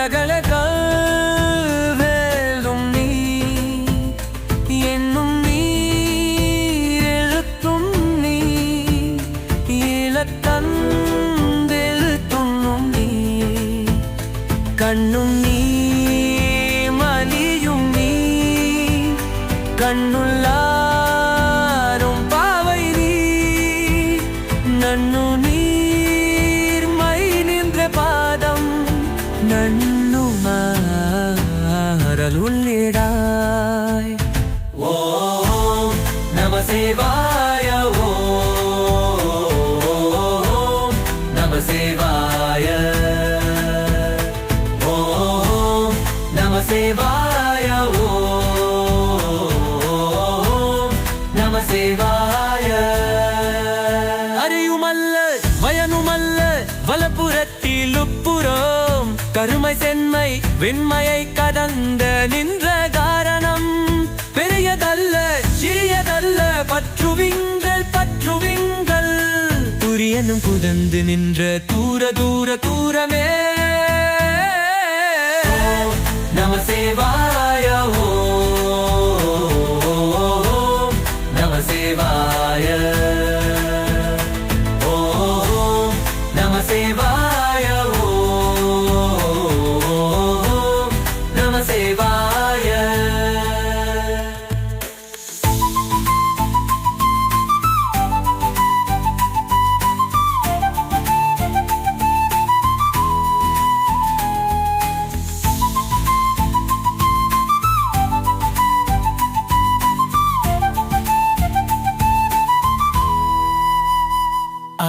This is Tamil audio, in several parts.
தடகள வேலும் நீ என்னும் நீ எழுத்தும் நீ இலத்தந்தில் நீ. கண்ணும் நீ மலியும் நீ கண்ணுள்ளாரும் பாவை நீ. நன்னு மாறலுள்ளிடாய் ஓம் நம சேவாய ஓம் நம சேவாய ஓம் நம சேவாய ஓம் நம சேவாய அறியுமல்ல வயனுமல்ல வலப்புறத்தில் உப்புறோம் கருமை சென்மை வெண்மையை கடந்த துரியனும் புதந்து நின்ற தூர தூர தூரமே. நம சேவாய ஓம் நம சேவாய ஓம் நம சேவாய ஓம் நம சிவாய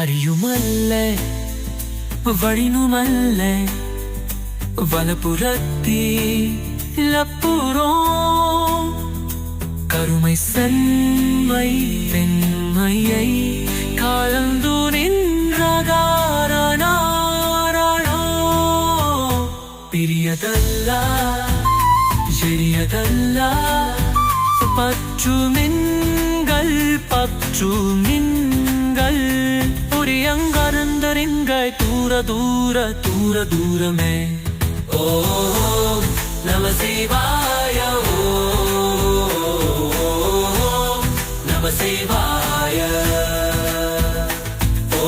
അറിയുമല്ല വഴിനുമല്ല വലപ്പുറത്തി ലപ്പുറോ கருமை சென்மை பெண்மையை கலந்து நின்றகாரணோ பிரியதல்ல எரியதல்ல பற்று மின்கள் பற்று மின் దూర దూర దూర దూరమే ఓ నమ శివాయ ఓ నమ శివాయ ఓ